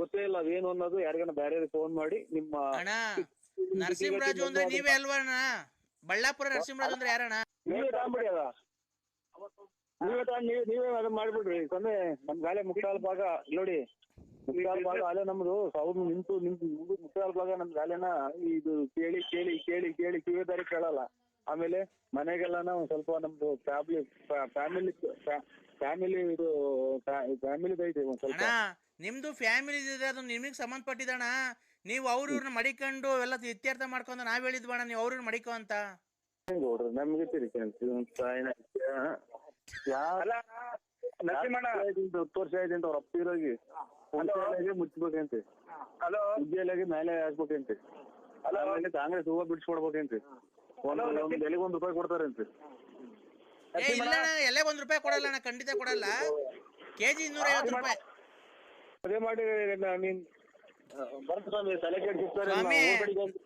ಗೊತ್ತೇ ಇಲ್ಲ ಅದೇನು ಅನ್ನೋದು ಯಾರಿಗಾನ ಬೇರೆ ಫೋನ್ ಮಾಡಿ ನಿಮ್ಮ ಅಣ್ಣ ನರಸಿಂಹರಾಜು ಅಂದ್ರೆ ನೀವೇ ಅಲ್ವಾ ಅಣ್ಣ? ಬಳ್ಳಾಪುರ ನರಸಿಂಹರಾಜು ಅಂದ್ರೆ ಯಾರಣ್ಣ? ನೀವೇ ತಗೊಂಬಿಡಿ ಅದ. ನೀವೇ ತಗೊಂಡ್ ನೀವೇ ನೀವೇ ಅದನ್ನ ಮಾಡ್ಬಿಡ್ರಿ. ಸೊನ್ನೆ ನಮ್ ಗಾಲೆ ಮುಕ್ತಾಲ ಭಾಗ ನೋಡಿ ಮುಕ್ತಾಲ ಭಾಗ ಅಲ್ಲೇ ನಮ್ದು ಸೌದು ನಿಂತು ನಿಂತು ಮುಕ್ತಾಲ ಭಾಗ ನಮ್ ಗಾಲೆನ ಇದು ಕೇಳಿ ಕೇಳಿ ಕೇಳಿ ಕೇಳಿ ಕಿವಿ ದಾರಿ ಕೇಳಲ್ಲ. ಆಮೇಲೆ ಮನೆಗೆಲ್ಲನ ಒಂದ್ ಸ್ವಲ್ಪ ನಮ್ದು ಫ್ಯಾಮಿಲಿ ಫ್ಯಾಮಿಲಿ ಫ್ಯಾಮಿಲಿ ಇದು ಫ್ಯಾಮಿಲಿ ಐತಿ ಒಂದ್ ಸ್ವಲ್ಪ. ನಿಮ್ದು ಫ್ಯಾಮಿಲಿ ಇದೆ ಅದು ನಿಮಗೆ ಸಂಬಂಧಪಟ್ಟಿದಣ. ನೀವು ಅವ್ರ ಇವ್ರನ್ನ ಮಡಿಕೊಂಡು ಎಲ್ಲ ಇತ್ಯರ್ಥ ಮಾಡ್ಕೊಂಡು ನಾವ್ ಹೇಳಿದ್ವಣ್ಣ ನೀವು ಅವ್ರನ್ನ ಮಡಿಕೋ ಅಂತ. ನೋಡ್ರಿ? ನಮ್ಗೆ ಹತ್ತು ವರ್ಷ ಆಯ್ತು ಅವ್ರ ಅಪ್ಪಿರೋಗಿ ಮುಚ್ಚಬೇಕಂತೆ ಹಲೋ. ಉಜ್ಜೆಲೆಗೆ ಮೇಲೆ ಹಾಕ್ಬೇಕಂತೆ. ಕಾಂಗ್ರೆಸ್ ಹೂವ ಬಿಡಿಸ್ಕೊಡ್ಬೇಕಂತೆ. ಒಂದ್ ಒಂದ್ ಎಲೆಗೆ ಒಂದ್ ರೂಪಾಯಿ ಕೊಡ್ತಾರಂತೆ. ಏ ಇಲ್ಲ ಅಣ್ಣ ಎಲ್ಲೇ ಒಂದ್ ರೂಪಾಯಿ ಕೊಡಲ್ಲ ಅಣ್ಣ ಖಂಡಿತ ಕೊಡಲ್ಲ. ಕೆಜಿ ಇನ್ನೂರ ಐವತ್ತು ರೂಪಾಯಿ. ಅದೇ ಮಾಡಿ ನೀನ್ ಬರ್ತ ಸ್ವಾಮಿ ತಲೆ ಕೆಡ್ಸಿರ್ತಾರೆ ಸ್ವಾಮಿ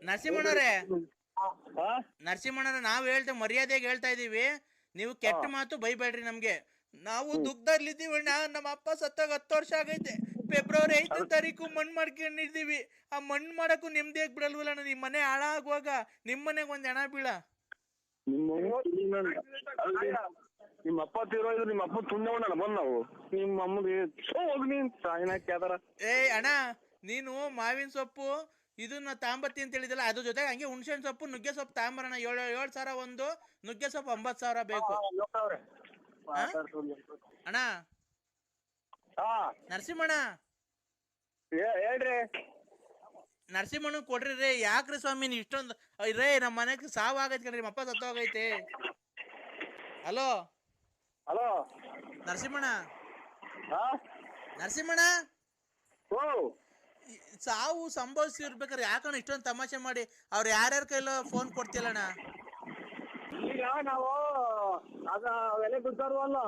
ನರಸಿಂಹಣ್ಣವ್ರೆ. ನರಸಿಂಹಣ್ಣವ್ರೆ ನಾವು ಹೇಳ್ತೇವೆ ಮರ್ಯಾದೆಗೆ ಹೇಳ್ತಾ ಇದೀವಿ. ನೀವು ಕೆಟ್ಟ ಮಾತು ಬೈಬೇಡ್ರಿ ನಮ್ಗೆ. ನಾವು ದುಃಖದಲ್ಲಿದ್ದೀವಿ ಅಣ್ಣ. ನಮ್ಮ ಅಪ್ಪ ಸತ್ತಾಗ ಹತ್ತು ವರ್ಷ ಆಗೈತೆ. ಫೆಬ್ರವರಿ ಐದನೇ ತಾರೀಕು ಮಣ್ಣು ಮಾಡ್ಕೊಂಡಿದ್ದೀವಿ. ಆ ಮಣ್ಣು ಮಾಡಕ್ಕೂ ನೆಮ್ಮದಿಯಾಗಿ ಬಿಡಲ್ವಲ್ಲ ನಿಮ್ ನಿಮ್ಮ ಮನೆ ಹಾಳಾಗುವಾಗ ನಿಮ್ಮ ಮನೆಗೆ ಒಂದ್ ಹೆಣ ಬೀಳ. ನಿಮ್ಮ ಅಪ್ಪ ತೀರೋ ಇದು ನಿಮ್ಮ ಅಪ್ಪ ತುಂಡವಣ್ಣ ಬಂದ್ ನಾವು. ನಿಮ್ಮ ಅಮ್ಮಗೆ ಹೋಗಿ ನೀನ್. ಸಾಯಿನ ಕ್ಯಾದಾರ ಏ ಅಣ್ಣ ನೀನು ಮಾವಿನ ಸೊಪ್ಪು ಇದನ್ನ ತಾಂಬತ್ತಿ ಅಂತ ಹೇಳಿದಲ್ಲ ಅದ್ರ ಜೊತೆಗೆ ಹಂಗೆ ಹುಣ್ಸೆಣ್ ಸೊಪ್ಪು ನುಗ್ಗೆ ಸೊಪ್ಪು ತಾಂಬರಣ ಏಳು ಏಳು ಸಾವಿರ ಒಂದು ನುಗ್ಗೆ ಸೊಪ್ಪು ಒಂಬತ್ತು ಸಾವಿರ ಬೇಕು. ಅಣ್ಣ. ಹಾ. ನರಸಿಂಹಣ್ಣ. ಹೇಳ್ರಿ. ನರಸಿಂಹಣ್ಣ ಕೊಡ್ರಿ ರೇ ಯಾಕ್ರಿ ಸ್ವಾಮಿ ನೀವು ಇಷ್ಟೊಂದು ರೇ ನಮ್ಮ ಮನೆಗೆ ಸಾವು ಆಗೈತೆ ಕಣ್ರಿ ನಿಮ್ಮ ಅಪ್ಪ ಸತ್ತೋಗೈತೆ. ಹಲೋ. ಹಲೋ. ನರಸಿಂಹಣ್ಣ. ಹಾ. ನರಸಿಂಹಣ್ಣ. ಓ ಸಾವು ಸಂಭವಿಸಿರ್ಬೇಕಾದ್ರೆ ಯಾಕಣ್ಣ ಇಷ್ಟೊಂದು ತಮಾಷೆ ಮಾಡಿ ಅವ್ರು ಯಾರ್ಯಾರ ಕೈಲೋ ಫೋನ್ ಕೊಡ್ತಿಲ್ಲಣ್ಣ? ಈಗ ನಾವು ಅದ ಎಲೆ ಬಿಡ್ತಾರವಲ್ಲ.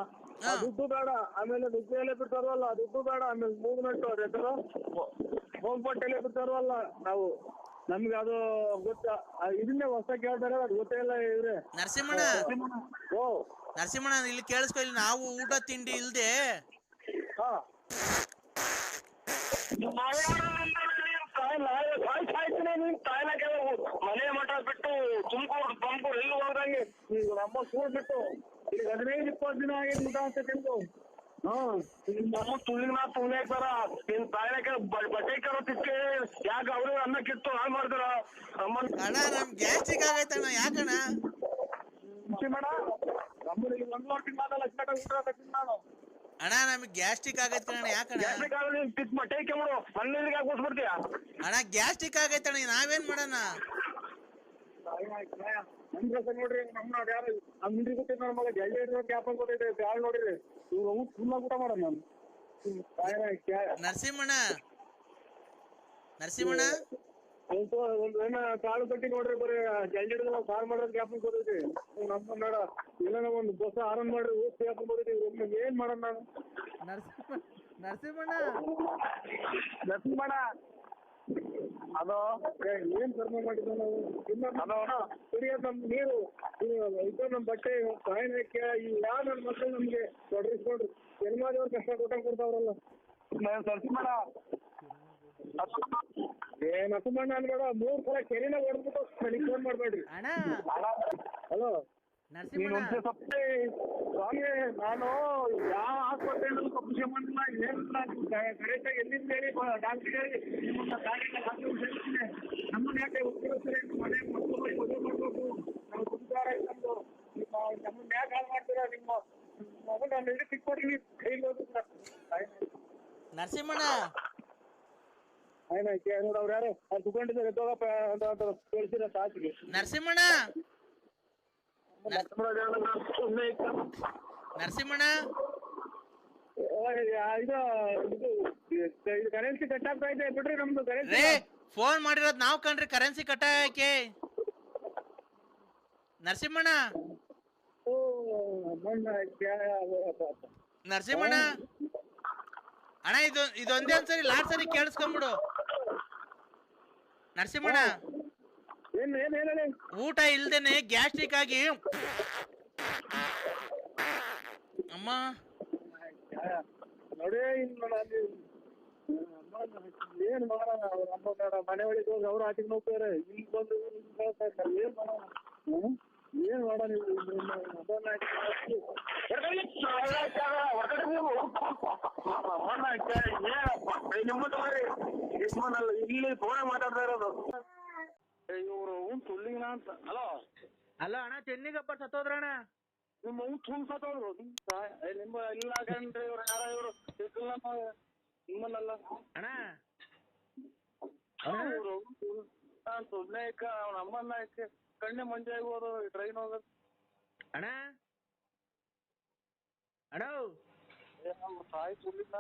ದುಡ್ಡು ಬೇಡ ಆಮೇಲೆ ದುಡ್ಡು ಎಲೆ ಬಿಡ್ತಾರವಲ್ಲ ದುಡ್ಡು ಬೇಡ ಆಮೇಲೆ ಮೂವ್ಮೆಂಟ್ ಅವ್ರ ಹೆಸರು. ಹೋಗ್ಪಟ್ಟು ಎಲೆ ಬಿಡ್ತಾರವಲ್ಲ ನಾವು? ನಮ್ಗೆ ಅದು ಗೊತ್ತ? ಇದನ್ನೇ ಹೊಸ ಕೇಳ್ತಾರೆ ಅದು ಗೊತ್ತೇ ಇಲ್ಲ ಇವ್ರೆ. ನರಸಿಂಹಣ್ಣ. ಓ ನರಸಿಂಹಣ್ಣ ಇಲ್ಲಿ ಕೇಳಿಸ್ಕೊ ಇಲ್ಲಿ ನಾವು ಊಟ ತಿಂಡಿ ಇಲ್ದೆ. ಮನೆ ಮಠ ಬಿಟ್ಟು ತುಮಕೂರು ತುಮಕೂರು ಎಲ್ಲಿ ಹೋದಂಗೆ ನಮ್ಮ ಸ್ಕೂಲ್ ಬಿಟ್ಟು ಈಗ ಹದಿನೈದು ಇಪ್ಪತ್ತು ದಿನ ಆಗಿದೆ ಊಟ ಅಂತ ತಿಂದು. ನಮ್ಮ ತುಳಿನ ತುಳಿ ಹಾಕ್ತಾರ ನಿನ್ ತಾಯಿನಕ್ಕೆ ಬಟ್ಟೆ ಕರೋತಿಕ್ಕೆ ಯಾಕೆ ಅವ್ರು ಅನ್ನ ಕಿತ್ತು ಹಾಳು ಮಾಡ್ತಾರ? ನಮ್ಮನ್ನ ಅಣ್ಣ ನಮ್ ಗ್ಯಾಸ್ಟ್ರಿಕ್ ಆಗೈತಣ್ಣ ಯಾಕಣ್ಣ? ಅಣ್ಣ ನಮಗೆ ಗ್ಯಾಸ್ಟ್ರಿಕ್ ಆಗೈತೆ ಅಣ್ಣ? ಯಾಕಣ್ಣ ಅಣ್ಣ ಕಾಲ ಆಗೈತೆ ಅಣ್ಣ ಗ್ಯಾಸ್ಟ್ರಿಕ್ ನಾವೇನ್ ಮಾಡೋಣ? ನೋಡ್ರಿ ನಮ್ಮ ಯಾರು? ನಮ್ ಹಿಂದ್ರಿ ಮಗ ಜಲ್ದಿ ಇರೋ ಕ್ಯಾಪ್ ಗೊತ್ತೈತೆ ಯಾರು ನೋಡಿರಿ. ಇವ್ರು ಊಟ ಫುಲ್ ಊಟ ಮಾಡೋಣ ನಾನು. ನರಸಿಂಹಣ್ಣ. ನರಸಿಂಹಣ್ಣ? ಒಂದ್ ಏನ ಕಾಳು ಕಟ್ಟಿ ನೋಡ್ರಿ ಬರೀ ಜಲ್ದಿ ಹಿಡಿದ ಸಾರು ಮಾಡೋದ್ ಕ್ಯಾಪ್ ಗೊತ್ತೈತಿ ನಮ್ಮ ಬೇಡ. ಇಲ್ಲ ಒಂದು ಬಸ್ ಆರನ್ ಮಾಡ್ರಿ ಊಟ ಕ್ಯಾಪ್ ಗೊತ್ತೈತಿ ಒಮ್ಮೆ ಏನ್ ಮಾಡೋಣ ನಾನು ನರಸಿಂಹ ನರಸಿಂಹಣ್ಣ? ನರಸಿಂಹಣ್ಣ. ಅದು ಏ, ಏನ್ ಕರ್ಮ ಮಾಡಿದ್ವಿ ನಾವು? ಕುಡಿಯೋದ್ ನಮ್ ನೀರು. ಇದು ನಮ್ ಬಟ್ಟೆ ಸಾಯನಕ್ಕೆ ಈ ಯಾವ ನನ್ನ ಮಕ್ಕಳು ನಮ್ಗೆ ತೊಡಗಿಸ್ಕೊಂಡ್ರು ಜನ್ಮಾದವ್ರು ಕಷ್ಟ ಕೊಟ್ಟಂಗ್ ಕೊಡ್ತಾವ್ರಲ್ಲ. ನರಸಿಂಹಣ್ಣ. ಏ ನರಸಿಂಹಣ್ಣ ಅನ್ಬೇಡ ಮೂರ್ ಸಲ ಕೆರೆನ ಹೊಡೆದ್ಬಿಟ್ಟು ನನಗೆ ಫೋನ್ ಮಾಡ್ಬೇಡ್ರಿ. ಅಣ್ಣ. ಹಲೋ. ನರಸಿಂಹಣ್ಣ. ಸ್ವಾಮಿ ನಾನು ಯಾವ ಆಸ್ಪತ್ರೆ ತಪ್ಪು ಮಾಡಿಲ್ಲ ಏನಿಲ್ಲ ಕರೆಕ್ಟಾಗಿ ಎಲ್ಲಿಂದ ಹೇಳಿ ಡಾಕ್ಟರ್ ಹೇಳಿ ನಿಮ್ಮನ್ನ ಗಾಡಿಗೆ ಹಾಕಿ ನಮ್ಮನ್ನ ಯಾಕೆ ಉತ್ತರ ಮನೆ ಮಕ್ಕಳು ಮದುವೆ ಮಾಡ್ಬೇಕು. ನಮ್ಮ ಕುಟುಂಬ ನಮ್ದು ನಿಮ್ಮ ನಮ್ಮನ್ನ ಯಾಕೆ ಹಾಳು ಮಾಡ್ತೀರಾ? ನಿಮ್ಮ ಮಗನ ನಾನು ಎಲ್ಲಿ ಸಿಕ್ಕೊಡ್ರಿ ಕೈಲಿ ಹೋಗ್ಬಿಟ್ಟ ನರಸಿಂಹಣ್ಣ. ಆಯ್ತು ನೋಡಿ ಅವ್ರು. ಯಾರು ಅವ್ರು ಕುತ್ಕೊಂಡಿದ್ದಾರೆ ತಗೋಪ್ಪ ಅಂತ ಅಂತ ತೋರಿಸಿರ ಸಾಕಿಗೆ ನರಸಿಂಹಣ್ಣ. ಸುಮ್ಮನೆ ನರಸಿಂಹಣ್ಣ ಇದು ಇದು ಕರೆನ್ಸಿ ಕಟ್ ಆಗ್ತಾ ಇದೆ. ಬಿಡ್ರಿ ನಮ್ದು ಕರೆನ್ಸಿ ರೇ ಫೋನ್ ಮಾಡಿರೋದು ನಾವು ಕಣ್ರಿ ಕರೆನ್ಸಿ ಕಟ್ಟಾಕೆ ನರಸಿಂಹಣ್ಣ. ಓ ಮೊನ್ನೆ ನರಸಿಂಹಣ್ಣ. ಅಣ್ಣ ಇದು ಇದೊಂದೇ ಒಂದ್ಸರಿ ಲಾಸ್ಟ್ ಸರಿ ಕೇಳಿಸ್ಕೊಂಬಿಡು. ನರಸಿಂಹಣ್ಣ ಏನ್ ಏನ್ ಏನ್ ಹೇಳಿ ಊಟ ಇಲ್ದೇನೆ ಗ್ಯಾಸ್ಟ್ರಿಕ್ ಆಗಿ ಅಮ್ಮ ನೋಡಿ ಇನ್ನು ನಾನು ಏನ್ ಮಾಡೋಣ ಅವ್ರ ಅಮ್ಮ ಬೇಡ ಮನೆ ಒಳಗೆ ಹೋಗಿ ಅವ್ರು ಆಚೆಗೆ ಹೋಗ್ತಾರೆ ಇಲ್ಲಿ ಬಂದು. ಏನ್ ಮಾಡೋಣ? ಏನ್ ಮಾಡೋಣ ಇಲ್ಲಿ ನಿಮ್ಮ ಮೊಬೈಲ್ ಹಾಕಿ ಹಾಕಿ. ಹೊರ್ಗಡೆ ಹೊರ್ಗಡೆ ನೀವು. ಮೊಬೈಲ್ ಹಾಕಿ ಏನಪ್ಪ? ಏ, ನಿಮ್ಮನ್ನ ಬರ್ರಿ. ನಿಮ್ಮನ್ನಲ್ಲ, ಇಲ್ಲಿ ಫೋನ್ ಮಾತಾಡ್ತಾ ಇರೋದು ಇವರು ಸುಳ್ಳಿನ ಅಂತ ಹಲೋ ಅಲ್ಲ ಅಣ್ಣ ಸತ್ತೋದ್ರಣ ಸತ್ತೋದ್ರಣ್ಣ ನಿಮ್ಮ ಅವ್ನು ಸುಳ್ಳು ಸತ್ತೋದ್ರು. ನಿಮ್ಮ ಇಲ್ಲ ಕಂಡ್ರೆ ಇವ್ರು ಯಾರ ಇವರು ನಿಮ್ಮನ್ನಲ್ಲ ಅಣ್ಣ? ಸುಮ್ಮನೆ ಅವ್ನ ಅಮ್ಮನ್ನ ಕಣ್ಣೆ ಮಂಜೆ ಆಗೋದು ಟ್ರೈನ್ ಹೋಗೋದು ಅಣ್ಣ? ಅಣ್ಣ? ತಾಯಿ ಸುಳ್ಳಿನ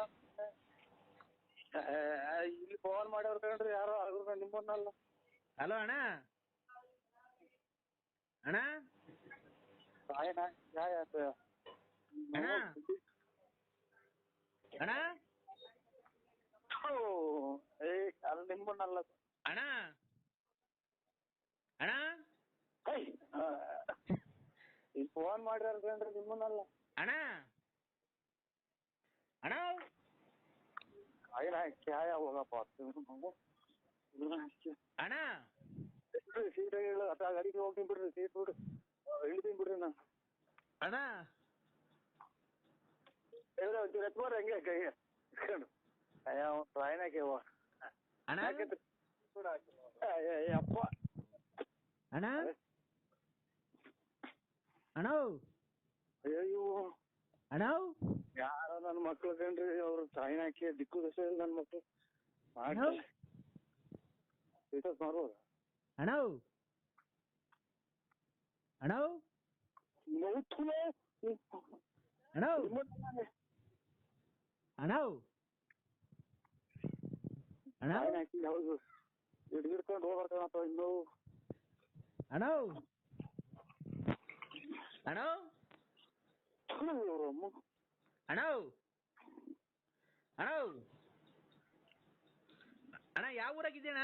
ಇಲ್ಲಿ ಫೋನ್ ಮಾಡ್ಯಾರ ಕಂಡ್ರಿ ಯಾರೋ ಆದ್ರು ನಿಮ್ಮನ್ನಲ್ಲ. ಹಲೋ ಅಣ್ಣ? ಅಣ್ಣ? ತಾಯಿನ ಯಾಯ ಅಣ್ಣ? ಅಣ್ಣ? ಏ ಅಲ್ಲಿ ನಿಮ್ಮನ್ನಲ್ಲ. ಅಣ್ಣ? ಅಣ್ಣ? ಈ ಫೋನ್ ಮಾಡ್ಯಾರ ಅಂದ್ರೆ ನಿಮ್ಮನ್ನಲ್ಲ. ಅಣ್ಣ? ಅಣ್ಣ? ತಾಯಿನ ಕ್ಯಾಯ ಹೋಗಪ್ಪ. ಅಣ್ಣ? ಸೀಟ್ ಹೇಳು ಅಥವಾ ಗಾಡಿಗೆ ಹೋಗ್ತೀನಿ ಬಿಡ್ರಿ ಸೀಟ್ ಬಿಡ್ರಿ ಇಳಿತೀನಿ ಬಿಡ್ರಿ ನಾನು ಅಣ್ಣ. ಇವ್ರೆ ಒಂಚೂರು ಎತ್ಬೋರ ಹಂಗೆ ಕೈ ಇಸ್ಕೊಂಡು ಅಯ್ಯೋ ಹೋ ಅಣ್ಣ. ಅಪ್ಪ. ಅಣ್ಣ. ಅಣ್ಣ. ಅಯ್ಯೋ ಅಣ್ಣ. ಯಾರ ನನ್ನ ಮಕ್ಳು ಕಣ್ರಿ ಅವ್ರು ಟ್ರೈನ್ ಹಾಕಿ ದಿಕ್ಕು ದಶ ಇಲ್ಲ ನನ್ನ ಮಕ್ಳು. ಮಾಡ್ತಾರೆ. ಮಾಡ್ಬೋದ? ಅಣ್ಣ. ಅಣ್ಣ ಅಣ್ಣ ಅಣ್ಣ ಅಣ್ಣ ಹಿಡ್ಕೊಂಡು ಹೋಗ್ಬರ್ತಾನಪ್ಪ ಇನ್ನು. ಅಣ್ಣ ಅಣ್ಣ ಅಣ್ಣ ಅಣ್ಣ ಅಣ್ಣ ಯಾವ ಊರಾಗಿದ್ದೀಣ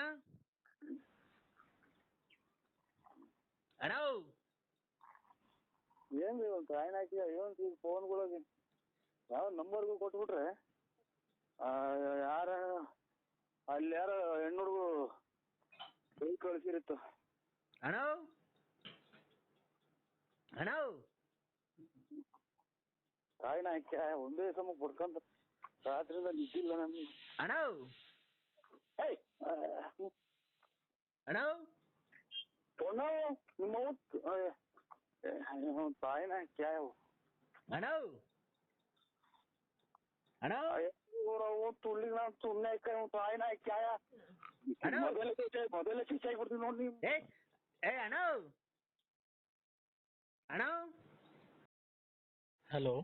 ಅಣ್ಣ ಏನ್ ರೀ ಒಂದು ಟ್ರೈನ್ ಹಾಕಿ ಏನ್ ರೀ ಫೋನ್ಗಳಿಗೆ ಯಾವ ನಂಬರ್ಗಳು ಕೊಟ್ಬಿಟ್ರೆ ಆ, ಯಾರ ಅಲ್ಲಿ ಯಾರ ಹೆಣ್ಣು ಹುಡುಗರು ಕೈ ಕಳ್ಸಿರುತ್ತ. ಅಣ್ಣ? ಅಣ್ಣ? ಟ್ರೈನ್ ಹಾಕಿ ಒಂದೇ ಸಮ ಪಡ್ಕೊಂತ ರಾತ್ರಿಯಿಂದ ನಿದ್ದಿಲ್ಲ ನಮ್ಗೆ. ಅಣ್ಣ? ಏಯ್ ಅಣ್ಣ ಪೊಣ್ಣು ನಿಮ್ಮ ತಾಯಿನ ಕ್ಯಾವ್ ಅಣ್ಣ ಅಣ್ಣ ಇವ್ರವು ತುಳ್ಳಿನ ಸುಮ್ಮನೆ ತಾಯಿನ ಕ್ಯಾಯ ಅಣ್ಣ. ಮೊದಲ ಮೊದಲ ಶಿಕ್ಷೆ ಆಗ್ಬಿಡ್ತೀವಿ ನೋಡಿ ನೀವು ಏ ಏ ಅಣ್ಣ ಅಣ್ಣ ಹಲೋ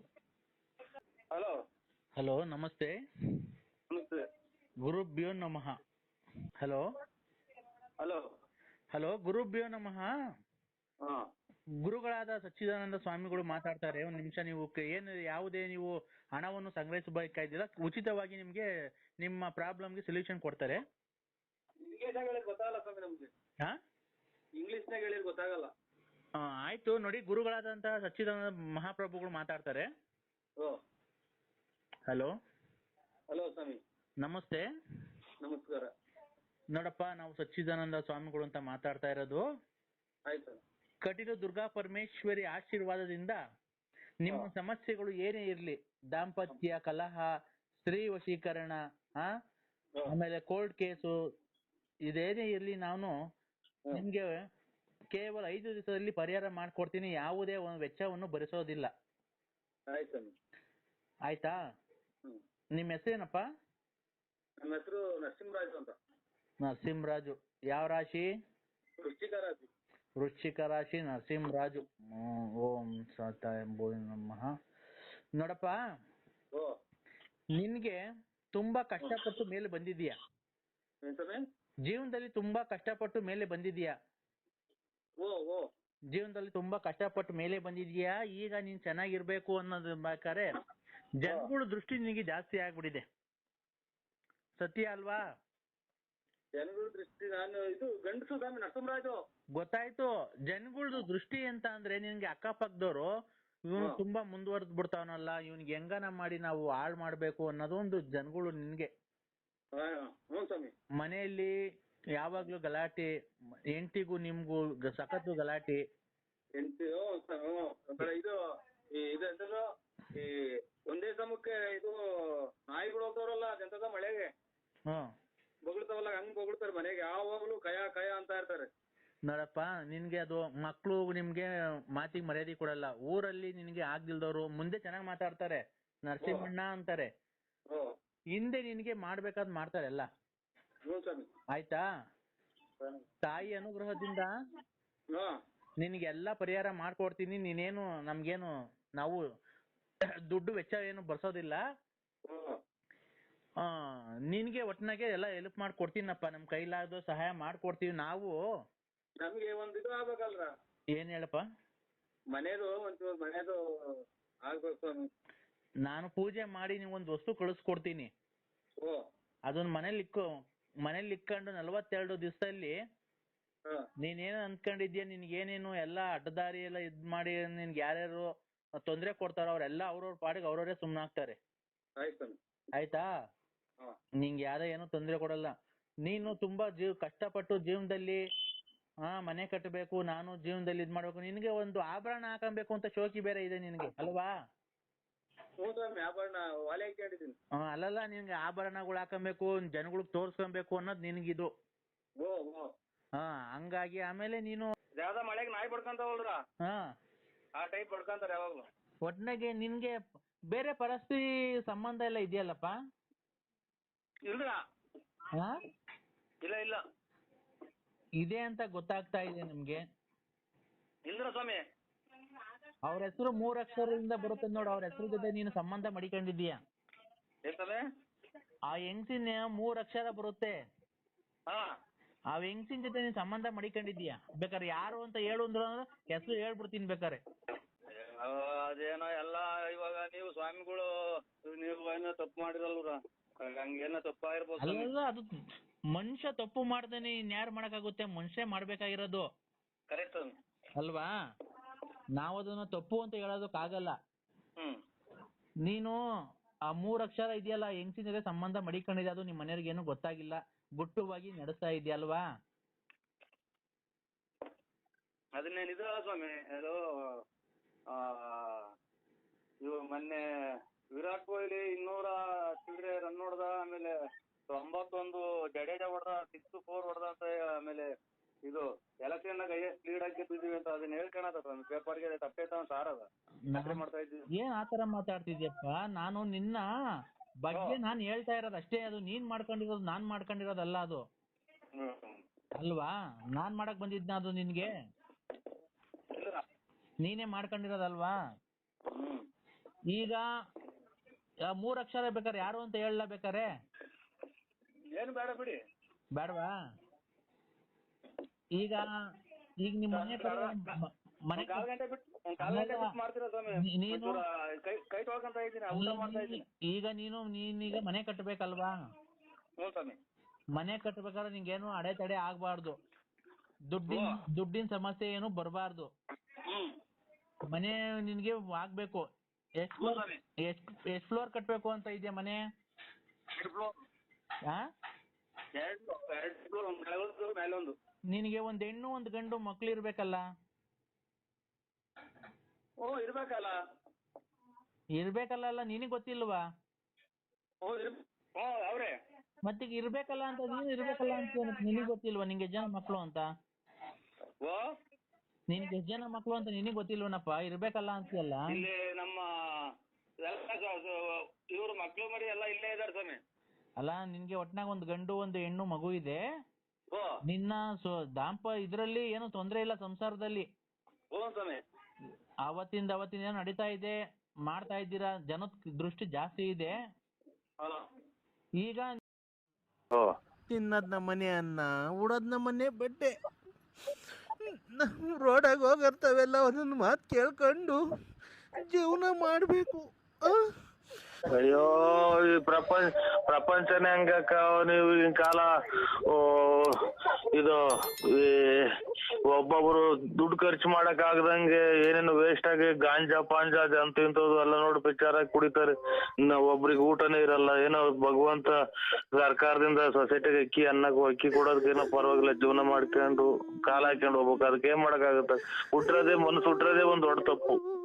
ಹಲೋ ಹಲೋ ನಮಸ್ತೆ ನಮಸ್ತೆ ಗುರುಭ್ಯೋ ನಮಃ ಹಲೋ ಹಲೋ ಹಲೋ ಗುರುಭ್ಯೋ ನಮಃ ಹಾ ಗುರುಗಳಾದ ಸಚ್ಚಿದಾನಂದ ಸ್ವಾಮಿಗಳು ಮಾತಾಡ್ತಾರೆ. ಒಂದು ನಿಮಿಷ ನೀವು ಏನು ಯಾವುದೇ ನೀವು ಹಣವನ್ನು ಸಂಗ್ರಹಿಸಬೇಕಾಗಿಲ್ಲ ಉಚಿತವಾಗಿ ನಿಮ್ಗೆ ನಿಮ್ಮ ಪ್ರಾಬ್ಲಮ್ಗೆ ಸೊಲ್ಯೂಷನ್ ಕೊಡ್ತಾರೆ. ಇಂಗ್ಲೀಷ್ನಾಗ ಗೊತ್ತಾಗಲ್ಲ ಸ್ವಾಮಿ ನಮ್ಗೆ. ಹಾ? ಇಂಗ್ಲೀಷ್ನಾಗ ಹೇಳಿದ್ ಗೊತ್ತಾಗಲ್ಲ. ಆ, ಆಯ್ತು. ನೋಡಿ ಗುರುಗಳಾದಂತಹ ಸಚ್ಚಿದಾನಂದ ಮಹಾಪ್ರಭುಗಳು ಮಾತಾಡ್ತಾರೆ. ಓ. ಹಲೋ ಹಲೋ ಸ್ವಾಮಿ. ನಮಸ್ತೆ. ನಮಸ್ಕಾರ. ನೋಡಪ್ಪ ನಾವು ಸಚ್ಚಿದಾನಂದ ಸ್ವಾಮಿಗಳು ಅಂತ ಮಾತಾಡ್ತಾ ಇರೋದು. ಆಯ್ತು. ಕಟೀಲು ದುರ್ಗಾ ಪರಮೇಶ್ವರಿ ಆಶೀರ್ವಾದದಿಂದ ನಿಮ್ಮ ಸಮಸ್ಯೆಗಳು ಏನೇ ಇರ್ಲಿ ದಾಂಪತ್ಯ ಕಲಹ ಸ್ತ್ರೀ ವಶೀಕರಣ ಆ ಆಮೇಲೆ ಕೋರ್ಟ್ ಕೇಸು ಇದೇನೇ ಇರ್ಲಿ ನಾನು. ನಿಮ್ಗೆ ಕೇವಲ ಐದು ದಿವಸದಲ್ಲಿ ಪರಿಹಾರ ಮಾಡ್ಕೊಡ್ತೀನಿ ಯಾವುದೇ ಒಂದು ವೆಚ್ಚವನ್ನು ಭರಿಸೋದಿಲ್ಲ. ಆಯ್ತು ಸ್ವಾಮಿ. ಆಯ್ತಾ? ಹ್ಮ್. ನಿಮ್ಮ ಹೆಸರೇನಪ್ಪ? ನಮ್ಮ ಹೆಸರು ನರಸಿಂಹರಾಜು ಅಂತ. ನರಸಿಂಹರಾಜು. ಯಾವ ರಾಶಿ? ವೃಶ್ಚಿಕ ರಾಶಿ. ವೃಶ್ಚಿಕ ರಾಶಿ ನರಸಿಂಹರಾಜು. ಓಂ ಸತ ಭೂಯ ನಮಃ. ನೋಡಪ್ಪ ನಿನ್ಗೆ ತುಂಬಾ ಕಷ್ಟಪಟ್ಟು ಮೇಲೆ ಬಂದಿದೀಯ ಜೀವನದಲ್ಲಿ ತುಂಬಾ ಕಷ್ಟಪಟ್ಟು ಮೇಲೆ ಬಂದಿದೀಯ ಜೀವನದಲ್ಲಿ ತುಂಬಾ ಕಷ್ಟಪಟ್ಟು ಮೇಲೆ ಬಂದಿದೀಯಾ ಈಗ ನೀನ್ ಚೆನ್ನಾಗಿರ್ಬೇಕು ಅನ್ನೋದು ಬೇಕಾದ್ರೆ ಜನಗಳ ದೃಷ್ಟಿ ನಿನಗೆ ಜಾಸ್ತಿ ಆಗ್ಬಿಟ್ಟಿದೆ. ಸತ್ಯ ಅಲ್ವಾ? ಜನಗಳ ದೃಷ್ಟಿ ನಾನು ಇದು ಗಂಡಸು ಸ್ವಾಮಿ ನರಸಿಂಹರಾಜು. ಗೊತ್ತಾಯ್ತು. ಜನಗಳದು ದೃಷ್ಟಿ ಅಂತ ಅಂದ್ರೆ ನಿನ್ಗೆ ಅಕ್ಕಪಕ್ಕದವರು ಇವನು ತುಂಬಾ ಮುಂದುವರೆದ್ ಬಿಡ್ತಾವನಲ್ಲ ಇವನ್ಗೆ ಹೆಂಗನ ಮಾಡಿ ನಾವು ಹಾಳ್ ಮಾಡ್ಬೇಕು ಅನ್ನೋದು ಒಂದು ಜನಗಳು ನಿನ್ಗೆ. ಹಾ, ಹ್ಞೂ ಸ್ವಾಮಿ. ಮನೆಯಲ್ಲಿ ಯಾವಾಗ್ಲೂ ಗಲಾಟೆ ಹೆಂಡತಿಗೂ ನಿಮ್ಗೂ ಗ- ಸಖತ್ತು ಗಲಾಟೆ. ಎಂಟು ಒಂಥರ ಇದು ಈ ಇದು ಈ ಒಂದೇ ಸಮಕ್ಕೆ ಇದು ನಾಯಿಗಳು ಹೋಗ್ತಾವ್ರಲ್ಲ ಅದೆಂತದ ಮಳೆಗೆ. ಹ್ಮ್ ಬೊಗಳ್ತಾವಲ್ಲ ಹಂಗ್ ಬೊಗಳ್ತಾರೆ ಮನೆಗೆ. ಯಾವಾಗ್ಲೂ ಕಯ ಕಯ ಅಂತ ಇರ್ತಾರೆ. ನೋಡಪ್ಪ ನಿನ್ಗೆ ಅದು ಮಕ್ಳು ನಿಮ್ಗೆ ಮಾತಿಗೆ ಮರ್ಯಾದೆ ಕೊಡಲ್ಲ. ಊರಲ್ಲಿ ನಿನ್ಗೆ ಆಗ್ದಿಲ್ದವ್ರು ಮುಂದೆ ಚೆನ್ನಾಗಿ ಮಾತಾಡ್ತಾರೆ. ನರಸಿಂಹಣ್ಣ ಅಂತಾರೆ. ಹಿಂದೆ ನಿನ್ಗೆ ಮಾಡ್ಬೇಕಾದ್ ಮಾಡ್ತಾರೆ ಎಲ್ಲ. ಹ್ಞೂ ಸ್ವಾಮಿ. ಆಯ್ತಾ? ತಾಯಿ ಅನುಗ್ರಹದಿಂದ ಹಾ. ನಿನ್ಗೆಲ್ಲ ಪರಿಹಾರ ಮಾಡ್ಕೊಡ್ತೀನಿ. ನೀನೇನು ನಮ್ಗೇನು ನಾವು ದುಡ್ಡು ವೆಚ್ಚ ಏನು ಬರ್ಸೋದಿಲ್ಲ. ಆ ನಿನ್ಗೆ ಒಟ್ನಾಗೆ ಎಲ್ಲ ಹೆಲ್ಪ್ ಮಾಡ್ಕೊಡ್ತೀನಪ್ಪ ನಮ್ ಕೈಲಾದ ಸಹಾಯ ಮಾಡ್ಕೊಡ್ತೀವಿ ನಾವು. ನಮ್ಗೆ ಒಂದ್ ಇದು ಆಗ್ಬೇಕಲ್ರ? ಏನ್ ಹೇಳಪ್ಪ? ಮನೇದು ಒಂಚೂರು ಮನೇದು ಆಗ್ಬೇಕು ಸ್ವಾಮಿ. ನಾನು ಪೂಜೆ ಮಾಡಿ ನಿಮ್ಗೊಂದು ವಸ್ತು ಕಳಿಸ್ಕೊಡ್ತೀನಿ. ಓ. ಅದನ್ನ ಮನೇಲಿ ಇಕ್ಕು ಮನೇಲಿ ಇಕ್ಕೊಂಡು ನಲವತ್ತೆರಡು ದಿವಸದಲ್ಲಿ ಹಾ. ನೀನೇನು ಅನ್ಕೊಂಡಿದ್ಯಾ? ನಿನ್ಗೇನೇನು ಎಲ್ಲ ಅಡ್ಡದಾರಿ ಎಲ್ಲ ಇದ್ ಮಾಡಿ ನಿನ್ಗೆ ಯಾರ್ಯಾರು ತೊಂದ್ರೆ ಕೊಡ್ತಾರೋ ಅವ್ರೆಲ್ಲ ಅವ್ರವ್ರ ಪಾಡಿಗೆ ಅವ್ರವ್ರೇ ಸುಮ್ನಾಗ್ತಾರೆ. ಆಯ್ತು ಸ್ವಾಮಿ. ಆಯ್ತಾ? ಹಾ ನಿಂಗೆ ಯಾರೇ ಏನು ತೊಂದರೆ ಕೊಡಲ್ಲ. ನೀನು ತುಂಬಾ ಜೀವ ಕಷ್ಟಪಟ್ಟು ಜೀವನದಲ್ಲಿ ಹಾ ಮನೆ ಕಟ್ಟಬೇಕು ನಾನು ಜೀವನದಲ್ಲಿ ಇದ್ ಮಾಡ್ಬೇಕು ನಿನ್ಗೆ ಒಂದು ಆಭರಣ ಹಾಕಬೇಕು ಅಂತ ಶೋಕಿ ಬೇರೆ ಇದೆ ನಿನಗೆ ಅಲ್ವಾ? ಆಭರಣ ಒಲೆ ಆ, ಅಲ್ಲಲ್ಲ ನಿನ್ಗೆ ಆಭರಣಗಳು ಹಾಕೊಬೇಕು ಜನಗಳಿಗೆ ತೋರ್ಸ್ಕೊಬೇಕು ಅನ್ನೋದು ನಿನಗಿದು. ಹಾ ಹಂಗಾಗಿ ಆಮೇಲೆ ನೀನು ಯಾವ್ದೋ ಮಳೆಗೆ ನಾಯಿ ಬಡ್ಕೊಂತಾವಲ್ರ ಹಾ. ಆ ಟೈಪ್ ಬಡ್ಕೊಂತಾರೆ ಯಾವಾಗ್ಲೂ. ಒಟ್ನಾಗೆ ನಿನ್ಗೆ ಬೇರೆ ಪರಿಸ್ಥಿತಿ ಸಂಬಂಧ ಎಲ್ಲ ಇದೆಯಲ್ಲಪ್ಪ? ಇಲ್ಲ ಇಲ್ಲ. ಇದೆ ಅಂತ ಗೊತ್ತಾಗ್ತಾ ಇದೆ ನಿಮ್ಗೆ. ಇಲ್ದ್ರ ಸ್ವಾಮಿ ಅವ್ರ ಹೆಸರು ಮೂರ್ ಅಕ್ಷರದಿಂದ ಬರುತ್ತೆ ನೋಡು ಅವ್ರ ಹೆಸರು ಜೊತೆ ನೀನು ಸಂಬಂಧ ಮಡಿಕೊಂಡಿದೀಯ ಏನ್ ಸ್ವಾಮಿ? ಆ ಹೆಂಗ್ಸಿನ ಮೂರ್ ಅಕ್ಷರ ಬರುತ್ತೆ. ಹಾ. ಆ ಹೆಂಗ್ಸಿನ ಜೊತೆ ನೀನ್ ಸಂಬಂಧ ಮಡಿಕೊಂಡಿದೀಯ ಬೇಕಾದ್ರೆ ಯಾರು ಅಂತ ಹೇಳು ಅಂದ್ರು ಹೆಸರು ಹೇಳ್ಬಿಡ್ತೀನಿ ಬೇಕಾರೆ ಅದೇನೋ ಎಲ್ಲ ಇವಾಗ ನೀವು ಸ್ವಾಮಿಗಳು ನೀವು ಏನೋ ತಪ್ಪು ಮಾಡಿರಲ್ವ್ರ ಹಂಗೇನೋ ತಪ್ಪಾಗಿರ್ಬೋದು ಸ್ವಾಮಿ. ಅಲ್ಲ ಅದು ಮನುಷ್ಯ ತಪ್ಪು ಮಾಡ್ದೇನೆ ಇನ್ಯಾರು ಮಾಡಕ್ಕಾಗುತ್ತೆ? ಮನುಷ್ಯ ಮಾಡ್ಬೇಕಾಗಿರೋದು. ಕರೆಕ್ಟ್ ಅಲ್ವಾ? ನಾವು ಅದನ್ನ ತಪ್ಪು ಅಂತ ಹೇಳೋದಕ್ಕಾಗಲ್ಲ. ನೀನು ಆ ಮೂರ್ ಅಕ್ಷರ ಇದೆಯಲ್ಲ ಹೆಂಗ್ಸಿನ ಜೊತೆ ಸಂಬಂಧ ಮಡಿಕೊಂಡಿದೆ ಅದು ನಿಮ್ ಮನೆಯವ್ರಿಗೆ ಏನು ಗೊತ್ತಾಗಿಲ್ಲ. ಗುಟ್ಟುವಾಗಿ ನಡೆಸ್ತಾ ಇದೆಯಲ್ವಾ ಅದನ್ನ ಇದಲ್ಲ ಸ್ವಾಮಿ. ಅದು ಆ ಇವು ಮೊನ್ನೆ ವಿರಾಟ್ ಕೊಹ್ಲಿ ಇನ್ನೂರ ಚಿಲ್ಲರೆ ರನ್ ಹೊಡೆದ ಆಮೇಲೆ ತೊಂಬತ್ತೊಂದು ಜಡೇಜಾ ಹೊಡೆದ ಸಿಕ್ಸ್ ಫೋರ್ ಹೊಡೆದ ಅಂತ ಆಮೇಲೆ ಇದು ಎಲೆಕ್ಷನ್ ನಾಗ ಲೀಡ್ ಆಗಿ ಗೆದ್ದಿದೀವಿ ಅಂತ ಅದನ್ನ ಹೇಳ್ಕೊಳತ್ತ ಸ್ವಾಮಿ. ಪೇಪರ್ಗೆ ತಪ್ಪೈತ ಸಾರ್ ಅದ. ಮಾಡ್ತಾ ಇದ್ದೀವಿ. ಏನ್ ಆತರ ಮಾತಾಡ್ತಿದ್ಯಪ್ಪ? ನಾನು ನಿನ್ನ ಬಗ್ಗೆ ನಾನು ಹೇಳ್ತಾ ಇರೋದು ಅಷ್ಟೇ. ಅದು ನೀನ್ ಮಾಡ್ಕೊಂಡಿರೋದು ನಾನ್ ಮಾಡ್ಕೊಂಡಿರೋದಲ್ಲ ಅದು. ಅಲ್ವಾ? ನಾನ್ ಮಾಡಕ್ ಬಂದಿದ್ನ ಅದು ನಿನ್ಗೆ? ನೀನೇ ಮಾಡ್ಕೊಂಡಿರೋದಲ್ವಾ? ಈಗ ಮೂರ್ ಅಕ್ಷರ ಬೇಕಾದ್ರೆ ಯಾರು ಅಂತ ಹೇಳಲ್ಲ ಬೇಕಾರೆ ಏನು ಬೇಡ ಬಿಡಿ. ಬೇಡವಾ? ಈಗ ಈಗ ನಿಮ್ ಮನೆ ಕಡೆ ಮನೆ ಕಾಲ್ ಗಂಟೆ ಬಿಟ್ಟು ಒಂದ್ ಕಾಲ್ ಗಂಟೆ ಬಿಟ್ಟು ಮಾಡ್ತೀರಾ ಸ್ವಾಮಿ? ನೀನು- ಒಂಚೂರು ಕೈ ಕೈ ತೊಳ್ಕೊಂತ ಇದ್ದೀನಿ ಊಟ ಮಾಡ್ತಾ ಇದ್ದೀನಿ. ಈಗ ನೀನು ನೀನೀಗ ಮನೆ ಕಟ್ಟಬೇಕಲ್ವಾ ಹ್ಞೂ ಸ್ವಾಮಿ. ಮನೆ ಕಟ್ಟಬೇಕಾದ್ರೆ ನಿಂಗೇನು ಅಡೆತಡೆ ಆಗ್ಬಾರ್ದು. ದುಡ್ಡಿನ ದುಡ್ಡಿನ ಸಮಸ್ಯೆ ಏನು ಬರಬಾರ್ದು. ಹ್ಮ್ ಮನೆ ನಿನ್ಗೆ ಆಗ್ಬೇಕು. ಎಷ್ಟ್ ಫ್ಲೋರ್ ಕಟ್ಟಬೇಕು ಅಂತ ಇದೆಯಾ ಮನೆ? ನಿನಗೆ ಒಂದ್ ಹೆಣ್ಣು ಒಂದ್ ಗಂಡು ಮಕ್ಳು ಇರ್ಬೇಕಲ್ಲ? ಓ ಇರ್ಬೇಕಲ್ಲ. ಇರ್ಬೇಕಲ್ಲ ಅಲ್ಲ ನಿನಗೆ ಗೊತ್ತಿಲ್ವಾ? ಅವ್ರೆ. ಮತ್ತೀಗ ಇರ್ಬೇಕಲ್ಲ ಅಂತ ನೀನು ಇರ್ಬೇಕಲ್ಲ ಅಂತ ನಿನಗೆ ಗೊತ್ತಿಲ್ವಾ ನಿಂಗೆ ಜನ ಮಕ್ಳು ಅಂತ? ಓ? ನಿನ್ಗೆ ಎಷ್ಟ್ ಜನ ಮಕ್ಕಳು ಅಂತ ನಿನಗೆ ಗೊತ್ತಿಲ್ವನಪ್ಪ? ಇರ್ಬೇಕಲ್ಲ ಅಂತೀಯಲ್ಲ? ಇಲ್ಲಿ ನಮ್ಮ ಇವರು ಮಕ್ಕಳು ಮರಿ ಎಲ್ಲ ಇಲ್ಲೇ ಇದಾರೆ ಸ್ವಾಮಿ. ಅಲ್ಲ ನಿನ್ಗೆ ಒಟ್ನಾಗ ಒಂದು ಗಂಡು ಒಂದು ಹೆಣ್ಣು ಮಗು ಇದೆ. ಓ ನಿನ್ನ ಸೊ ದಾಂಪ ಇದ್ರಲ್ಲಿ ಏನು ತೊಂದರೆ ಇಲ್ಲ ಸಂಸಾರದಲ್ಲಿ. ಓ ಸ್ವಾಮಿ. ಅವತ್ತಿಂದ ಅವತ್ತಿಂದ ಏನೋ ನಡೀತಾ ಇದೆ ಮಾಡ್ತಾ ಇದ್ದೀರಾ? ಜನದ ದೃಷ್ಟಿ ಜಾಸ್ತಿ ಇದೆ. ಈಗ ಓ ತಿನ್ನದ್ ನಮ್ಮನೆ ಅನ್ನ ಉಡೋದ್ ನಮ್ಮನೆ ಬಟ್ಟೆ. ರೋಡಾಗ ಹೋಗಿರ್ತಾವೆಲ್ಲ ಒಂದೊಂದು ಮಾತು ಕೇಳ್ಕೊಂಡು ಜೀವನ ಮಾಡಬೇಕು. ಅಯ್ಯೋ, ಈ ಪ್ರಪಂಚ, ಪ್ರಪಂಚನೇ ಹಂಗಕ್ಕ, ನೀವು ಈಗಿನ ಕಾಲ, ಓ, ಇದು, ಈ ಒಬ್ಬೊಬ್ರು ದುಡ್ಡು ಖರ್ಚು ಮಾಡಕ್ ಆಗದಂಗೆ ಏನೇನು ವೇಸ್ಟ್ ಆಗಿ ಗಾಂಜಾ, ಪಾಂಜಾ ಅಂತ ಇಂಥದ್ದು ಎಲ್ಲ ನೋಡಿ ಪಿಕ್ಚರ್ ಆಗಿ ಕುಡಿತಾರೆ. ಇನ್ನ ಒಬ್ರಿಗೆ ಊಟನೇ ಇರಲ್ಲ. ಏನೋ ಭಗವಂತ ಸರ್ಕಾರದಿಂದ ಸೊಸೈಟಿಗೆ ಅಕ್ಕಿ, ಅನ್ನಕ್ಕೆ ಅಕ್ಕಿ ಕೊಡೋದಕ್ಕೇನೋ ಪರವಾಗಿಲ್ಲ. ಜೀವನ ಮಾಡ್ಕೊಂಡು, ಕಾಲ ಹಾಕೊಂಡು ಹೋಗ್ಬೇಕು. ಅದಕ್ಕೆ ಏನ್ ಮಾಡಕ್ಕಾಗತ್ತೆ? ಹುಟ್ಟಿರೋದೇ ಮನಸ್ಸು ಹುಟ್ಟಿರೋದೇ ಒಂದ್ ದೊಡ್ಡ ತಪ್ಪು.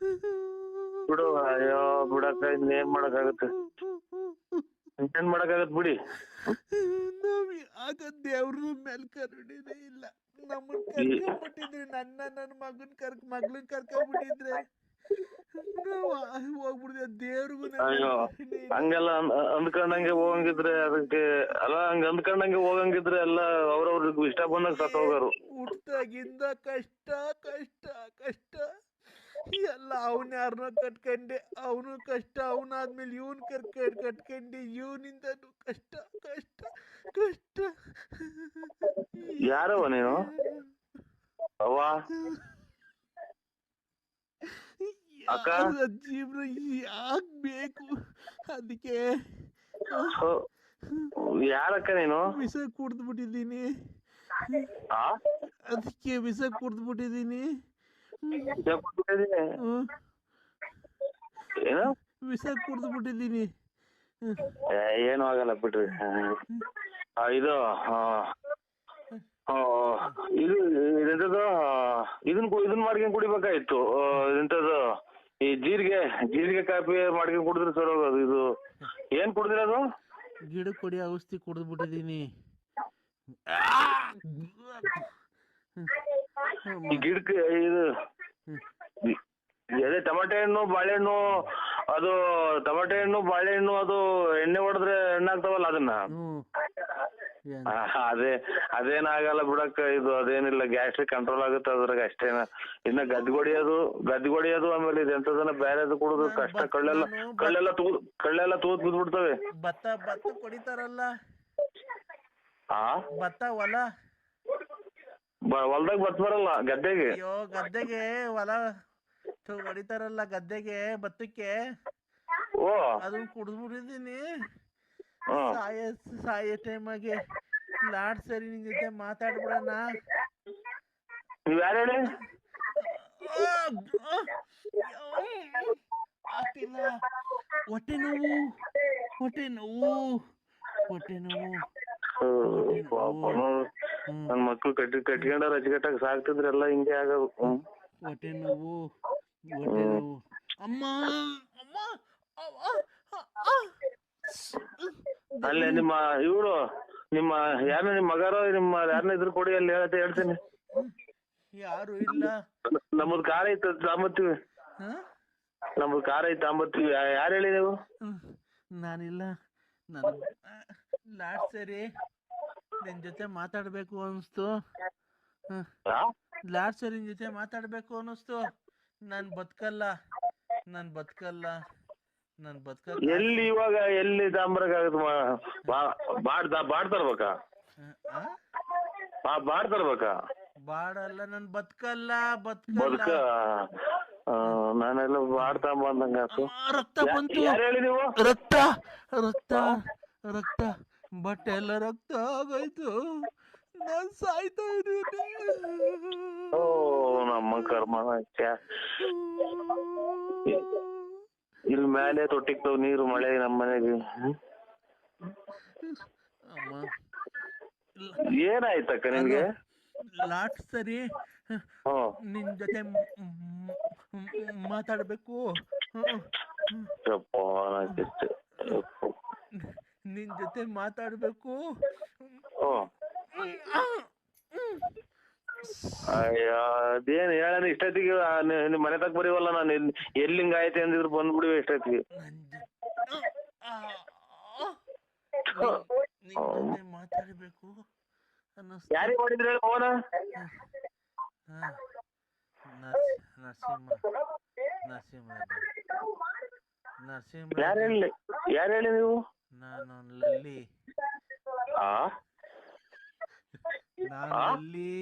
ಬಿಡು ಅಯ್ಯೋ ಬಿಡಕ್ಕ ಇನ್ನೇನ್ ಮಾಡಕ್ಕಾಗತ್ತೆ? ಇನ್ನೇನ್ ಮಾಡಕ್ಕಾಗತ್ ಬಿಡಿ. ನಾವ್ ಆಗ ದೇವ್ರ ಮೇಲೆ ಕರುಡಿನೇ ಇಲ್ಲ. ನಮ್ಮನ್ ಕರ್ಕೊಂಡ್ಬಿಟ್ಟಿದ್ರಿ ನನ್ನ ನನ್ನ ಮಗನ್ ಕರ್ಕ ಮಗಳನ್ ಕರ್ಕೊಂಡ್ಬಿಟ್ಟಿದ್ರೆ ಬಿಟ್ಟಿದ್ರೆ ಹೋಗ್ಬಿಡಿದೆ ದೇವ್ರಿಗೂ ಅಯ್ಯೋ ಹಂಗೆಲ್ಲ ಅಂದ್ಕೊಂಡಂಗೆ ಹೋಗಂಗಿದ್ರೆ ಅದಕ್ಕೆ ಅಲ್ಲ ಹಂಗ ಅಂದ್ಕೊಂಡಂಗೆ ಹೋಗಂಗಿದ್ರೆ ಎಲ್ಲ ಅವ್ರವ್ರಿಗೆ ಇಷ್ಟ ಬಂದಾಗ ಸತ್ ಹುಟ್ಟಾಗಿಂದ ಕಷ್ಟ ಕಷ್ಟ ಕಷ್ಟ. ಎಲ್ಲ ಅವನ ಯಾರನ್ನ ಕಟ್ಕಂಡೆ ಅವನು ಕಷ್ಟ ಅವನಾದ್ಮೇಲೆ ಇವನ್ ಕರ್ಕಂಡ್ ಕಟ್ಕಂಡೆ ಇವನಿಂದನು ಕಷ್ಟ ಕಷ್ಟ ಕಷ್ಟ ಯಾರವ ನೀನು ಅವ್ವ ಅಕ್ಕ? ಯಾರ ಜೀವನ ಯಾಕ್ ಬೇಕು ಅದಕ್ಕೆ ಯಾರಕ್ಕ ನೀನು ವಿಷ ಕುಡ್ದ್ಬಿಟ್ಟಿದ್ದೀನಿ ಆ ಅದಕ್ಕೆ ವಿಷ ಕುಡ್ದ್ಬಿಟ್ಟಿದ್ದೀನಿ ಹ್ಮ್. ಏನು ವಿಷ ಕುಡ್ದ್ಬಿಟ್ಟಿದ್ದೀನಿ ಏ, ಏನೂ ಆಗಲ್ಲ ಬಿಡ್ರಿ. ಆ, ಇದು ಆ, ಆ, ಇದು ಇದೆಂತದು ಇದನ್ ಕು- ಇದನ್ ಮಾಡ್ಕೊಂಡ್ ಕುಡಿಬೇಕಾಯ್ತು. ಆ, ಈ ಜೀರಿಗೆ ಜೀರಿಗೆ ಕಾಫಿ ಮಾಡ್ಕೊಂಡ್ ಕುಡಿದ್ರೆ ಸರ್ ಹೋಗೋದು ಇದು. ಏನ್ ಕುಡ್ದಿರೋದು? ಗಿಡ ಕೊಡಿ ಔಷಧಿ ಕುಡಿದ್ಬಿಟ್ಟಿದ್ದೀನಿ ಈ ಗಿಡಕ್ಕೆ ಇದು ಅದೇ ಟಮಾಟೆ ಹಣ್ಣು ಬಾಳೆಹಣ್ಣು ಅದು ಟಮಾಟೆ ಹಣ್ಣು ಬಾಳೆಹಣ್ಣು ಅದು ಎಣ್ಣೆ ಹೊಡೆದ್ರೆ ಎಣ್ಣೆ ಆಗ್ತಾವಲ್ಲ ಅದನ್ನ ಅದೇ ಅದೇನಾಗಲ್ಲ ಬಿಡಕ್ಕ ಇದು ಅದೇನಿಲ್ಲ ಗ್ಯಾಸ್ಟ್ರಿಕ್ ಕಂಟ್ರೋಲ್ ಆಗುತ್ತೆ ಅದ್ರಾಗ ಅಷ್ಟೇನ ಇನ್ನ ಗದ್ಗೊಡಿಯೋದು ಗದ್ಗೊಡಿಯೋದು ಗದ್ದೆ ಹೊಡಿಯೋದು ಆಮೇಲೆ ಇದು ಎಂತದನ್ನ ಬೇರೆದು ಕುಡಿದು ಕಷ್ಟ ಕಳ್ಳೆಲ್ಲ ಕಳ್ಳೆಲ್ಲ ತೂ ಕಳ್ಳೆಲ್ಲ ತೂತ್ ಬಿದ್ಬಿಡ್ತವೆ. ಭತ್ತ ಭತ್ತ ಕೊಡಿತಾರಲ್ಲ? ಆ? ಭತ್ತ ಹೊಲ? ಹೊಲ್ದಾಗ ಬತ್ ಬರಲ್ಲ ಗದ್ದೆಗೆ ಅಯ್ಯೋ ಗದ್ದೆಗೆ ಹೊಲ ಥು, ಹೊಡಿತಾರಲ್ಲ ಗದ್ದೆಗೆ ಭತ್ತಕ್ಕೆ ಓ ಅದನ್ನ ಕುಡಿದ್ಬಿಟ್ಟಿದ್ದೀನಿ ಹ್ಮ್ ಸಾಯ ಸಾಯೋ ಟೈಮಾಗೆ ಲಾಡ್ ಸರಿ ನಿನ್ ಜೊತೆ ಮಾತಾಡ್ಬಿಡೋಣ ನೀವ್ ಯಾರು ಹೇಳಿ ಆಗ್ತಿಲ್ಲ ಹೊಟ್ಟೆ ನೋವು ಹೊಟ್ಟೆ ನೋವು ಹೊಟ್ಟೆ ನೋವು ಹ್ಮ್, ಪಾಪ ನೋಡು. ನನ್ ಮಕ್ಳು ಕಟ್ಟಿ ಕಟ್ಕೊಂಡಾರ ಅಚ್ಚುಕಟ್ಟಾಗಿ ಸಾಕ್ತಿದ್ರೆ ಎಲ್ಲ ಹಿಂಗೆ ಆಗಬೇಕು ಹೊಟ್ಟೆ ನೋವು ಹೊಟ್ಟೆ ನೋವು. ಅಮ್ಮ ಅಮ್ಮ ಅವ್ವ, ಅ- ಆ. ಅಲ್ಲೇ ನಿಮ್ಮ ಇವ್ರು ನಿಮ್ಮ ಯಾರನ್ನ ನಿಮ್ಮ ಮಗಾರೋ ನಿಮ್ಮ ಯಾರನ್ನ ಇದ್ರು ಕೊಡಿ ಅಲ್ಲಿ ಹೇಳತ್ತೆ ಹೇಳ್ತೀನಿ. ಯಾರು ಇಲ್ಲ. ನಮ್ಮದ್ ಕಾರ್ ಐತೆ ತಾಂಬತ್ತೀವಿ. ಹ? ನಮ್ಮದ್ ಕಾರ್ ಐತೆ ತಾಂಬತ್ತೀವಿ. ಯಾರು ಹೇಳಿ ನೀವು? ಹ್ಮ್. ನಾನಿಲ್ಲ. ನಾನು ಲಾಸ್ಟ್ ಸರಿ. ನಿನ್ ಜೊತೆ ಮಾತಾಡ್ಬೇಕು ಅನಿಸ್ತು ಆ? ಲಾಸ್ಟ್ ಸರಿ ನಿನ್ ಜೊತೆ ಮಾತಾಡ್ಬೇಕು ಅನ್ನಿಸ್ತು. ನಾನ್ ಬದ್ಕಲ್ಲ ನಾನ್ ಬದ್ಕಲ್ಲ ನಾನ್ ಬದ್ಕಲ್ಲ ಎಲ್ಲಿ ಇವಾಗ ಎಲ್ಲಿ ತಾಂಬರಕ್ಕಾಗತ್ತೆ ಬಾಡ್ದ ಬಾಡ್ ತರ್ಬೇಕಾ? ಬಾ ಬಾಡ್ ತರ್ಬೇಕಾ? ಬಾಡಲ್ಲ ನಾನ್ ಬದ್ಕಲ್ಲ ಬದುಕ ಬದುಕಲ್ಲ ನಾನೆಲ್ಲ ಬಾಡ್ತಾ ಬಂದಂಗ ರಕ್ತ ಬಂತು. ರಕ್ತ ರಕ್ತ ರಕ್ತ. ಬಟ್ಟೆ ಎಲ್ಲ ರಕ್ತ ಆಗೋಯ್ತು ನಾನ್ ಸಾಯ್ತಾ ಇದ್ದೀನಿ ಓ ನಮ್ಮ ಕರ್ಮ ಛೆ. ಇಲ್ಲಿ ಮೇಲೆ ತೊಟ್ಟಿಕ್ತವ್ ನೀರು ಮಳೆ ನಮ್ಮ ಮನೆಗೆ? ಅಮ್ಮ ಏನಾಯ್ತಕ್ಕ ನಿನ್ಗೆ ಲಾಸ್ಟ್ ಸರಿ ಹ್ಮ್ ನಿನ್ ಜೊತೆ ಮ್- ಮ್- ಮ್- ಮಾತಾಡ್ಬೇಕು ಹ್ಮ್. ಯಪ್ಪ ನಾಕಿತ್ತು. ಜೊತೆ ಮಾತಾಡ್ಬೇಕು. ಅದೇನು ಅಯ್ಯ ಅದೇನ್ ಹೇಳಣ ಇಷ್ಟೊತ್ತಿಗೆ ಆ, ನಿ- ನಿಮ್ ಮನೆ ತಕ ಬರೀವಲ್ಲ ನಾನು ಎಲ್ಲಿ ಎಲ್ಲಿ ಹಿಂಗ್ ಆಯ್ತು ಅಂದಿದ್ರು ಬಂದ್ಬಿಡಿವಿ ಇಷ್ಟೊತ್ತಿಗೆ. ನನ್ ಆ, ಆ, ನಿನ್- ನಿನ್ ಜೊತೆ ಮಾತಾಡ್ಬೇಕು ಅನ್ನಿಸ್ತು. ಯಾರಿಗೆ ಮಾಡಿದ್ರಿ ಹೇಳಿ ಫೋನ ಹಾ. ನರ್ಸ್- ನರಸಿಂಹ ಹೇಳಿ ಯಾರು ಹೇಳಿ ನೀವು? ನಾನು ಲಲ್ಲಿ ಆ? ನಾನು ಆ? ಲಲ್ಲಿ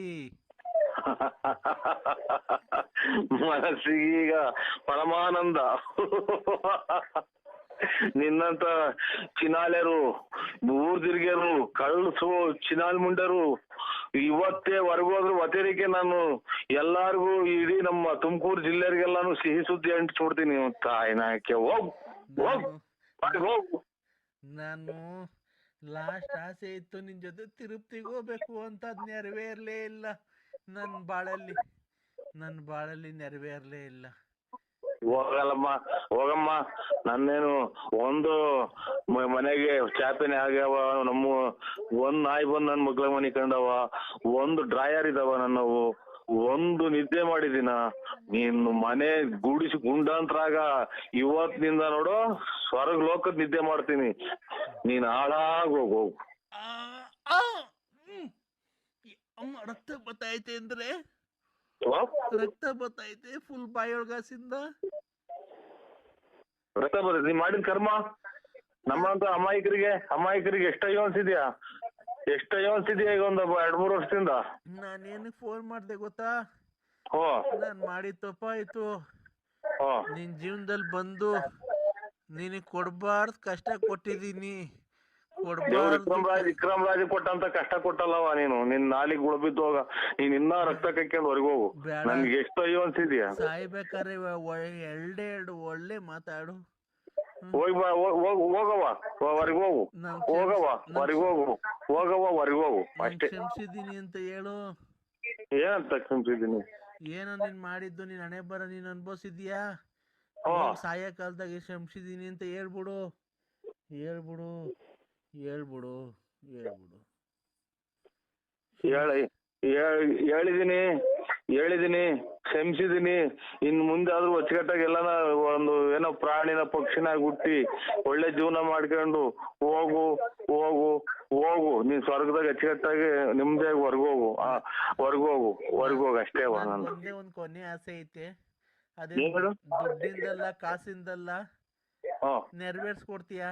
ಮನಸ್ಸಿಗೆ ಪರಮಾನಂದ. ನಿನ್ನಂತ ಚಿನಾಲೆರು ಊರ್ ತಿರ್ಗ್ಯರು ಕಳ್ಸು ಚಿನಾಲ್ ಮುಂಡರು ಇವತ್ತೇ ಹೊರಗೋದ್ರು ವತೇರಿಕೆ ನಾನು ಎಲ್ಲಾರ್ಗು ಇಡೀ ನಮ್ಮ ತುಮಕೂರು ಜಿಲ್ಲೆಯರಿಗೆಲ್ಲಾನು ಸಿಹಿ ಸುದ್ದಿ ಅಂಟಿಸ್ಬಿಡ್ತೀನಿ ತಾಯಿನಾಕೆ ಹೋಗ್ ಹೋಗ್ ಹೋಗು. ನಾನು ಲಾಸ್ಟ್ ಆಸೆ ಇತ್ತು ನಿನ್ ಜೊತೆ ತಿರುಪ್ತಿಗೆ ಹೋಗ್ಬೇಕು ಅಂತ ಅದ್ ನೆರವೇರ್ಲೇ ಇಲ್ಲ. ನನ್ನ ಬಾಳಲ್ಲಿ ನನ್ನ ಬಾಳಲ್ಲಿ ನೆರವೇರ್ಲೇ ಇಲ್ಲ. ಹೋಗಲ್ಲಮ್ಮ, ಹೋಗಮ್ಮ. ನನ್ನೇನು ಒಂದು ಮನೆಗೆ ಚಾಪೆನೆ ಆಗ್ಯಾವ ನಮ್ಮ, ಒಂದ್ ನಾಯಿ ಬಂದ್ ನನ್ ಮಗ್ಳ ಮನಿ ಕಂಡವ ಒಂದು ಡ್ರಾಯರ್ ಇದಾವ ನನ್ನವು. ಒಂದು ನಿದ್ದೆ ಮಾಡಿದಿನ ನೀನು ಮನೆ ಗುಡಿಸಿ ಗುಂಡಾಂತರಾಗ ಇವತ್ತಿನಿಂದ ನೋಡು ಸ್ವರ್ಗ ಲೋಕದ ನಿದ್ದೆ ಮಾಡ್ತೀನಿ. ನೀನ್ ಹಾಳಾಗ್ ಹೋಗ್. ರಕ್ತ ಬತ್ತೈತೆ ಅಂದ್ರೆ? ರಕ್ತ ಬತ್ತೈತೆ ಫುಲ್ ಬಾಯೊಳಗಾಸಿಂದ? ರಕ್ತ ಬರ್ತೈತೆ ನೀ ಮಾಡಿದ ಕರ್ಮ? ನಮ್ಮಂತ ಅಮಾಯಕರಿಗೆ ಅಮಾಯಕರಿಗೆ ಎಷ್ಟೋ ಅನ್ಸಿದ್ಯಾ ಎಷ್ಟಯ್ಯೋ ಇದೆಯಾ ಈಗ ಒಂದು ಎರಡ್ ಮೂರು ವರ್ಷದಿಂದ. ನಾನೇನಕ್ಕೆ ಫೋನ್ ಮಾಡ್ದೆ ಗೊತ್ತಾ? ಹೋ. ನಾನು ಮಾಡಿದ ತಪ್ಪಾಯ್ತು. ಹೋ. ನಿನ್ ಜೀವನದಲ್ಲಿ ಬಂದು ನಿನಗೆ ಕೊಡ್ಬಾರ್ದು ಕಷ್ಟ ಕೊಟ್ಟಿದ್ದೀನಿ. ದೇವ್ರು ವಿಕ್ರಮ್ ರಾಜ್ ವಿಕ್ರಮ್ ರಾಜ್ ಕೊಟ್ಟಂತ ಕಷ್ಟ ಕೊಟ್ಟಲ್ಲವ ನೀನು. ನಿನ್ ನಾಲಿಗೆ ಗುಳಬಿದ್ದು ಹೋಗ ನೀನ್ ಇನ್ನ ರಕ್ತ ಕಕ್ಕೊಂಡು ಹೊರಗೆ ಹೋಗು. ಬೇಡ. ನನ್ಗೆ ಎಷ್ಟು ಅಯ್ಯೋ ಅನ್ಸಿದ್ಯಾ ಸಾಯ್ಬೇಕಾದ್ರೆ ಎರಡೇ ಎರಡು ಒಳ್ಳೆ ಮಾತಾಡು. ಹೋಗಿ ಬಾ ಹೋಗ್- ಹೋಗ್- ಹೋಗವ್ವ ಹೊರಗೆ ಹೋಗು. ನಾನ್ ಹೋಗವ್ವ ಹೊರಗೆ ಹೋಗು. ಹೋಗವ್ವ ಹೊರಗೆ ಹೋಗು. ಅಷ್ಟೇ. ಕ್ಷಮಿಸಿದ್ದೀನಿ ಅಂತ ಹೇಳು. ಏನಂತ ಕ್ಷಮಿಸಿದ್ದೀನಿ? ಏನೋ ನೀನ್ ಮಾಡಿದ್ದು ನೀನ್ ಹಣೆ ಬರ ನೀನ್ ಅನ್ಭವಿಸಿದ್ಯಾ? ಹೋ. ಸಾಯ ಕಾಲದಾಗ ಕ್ಷಮಿಸಿದೀನಿ ಅಂತ ಹೇಳ್ಬಿಡು. ಹೇಳ್ಬಿಡು ಹೇಳ್ಬಿಡು ಹೇಳ್ಬಿಡು. ಹೇಳಿ ಹೇಳ್- ಹೇಳಿದೀನಿ ಹೇಳಿದೀನಿ ಕ್ಷಮಿಸಿದೀನಿ. ಇನ್ ಮುಂದೆ ಆದ್ರೂ ಅಚ್ಚುಕಟ್ಟಾಗಿ ಎಲ್ಲಾನ ಒಂದು ಏನೋ ಪ್ರಾಣಿನ ಪಕ್ಷಿನ ಹುಟ್ಟಿ ಒಳ್ಳೆ ಜೀವನ ಮಾಡ್ಕೊಂಡು ಹೋಗು ಹೋಗು ಹೋಗು. ನೀನ್ ಸ್ವರ್ಗದಾಗ ಅಚ್ಚುಕಟ್ಟಾಗಿ ನಿಮ್ದಾಗಿ ಹೊರ್ಗೋಗು. ಹೋಗು ಹೊರ್ಗೋಗು ಹೊರ್ಗೋಗು ಅಷ್ಟೇ ಹೋಗು ಅಷ್ಟೇ ಒಂದೇ ಒಂದ್ ಕೊನೆ ಆಸೆ ಐತೆ. ಅದೇ ಏನ್ ಹೇಳು? ದುಡ್ಡಿಂದಲ್ಲ ಕಾಸಿಂದಲ್ಲ ಹಾ. ನೆರವೇರ್ಸ್ಕೊಡ್ತೀಯಾ?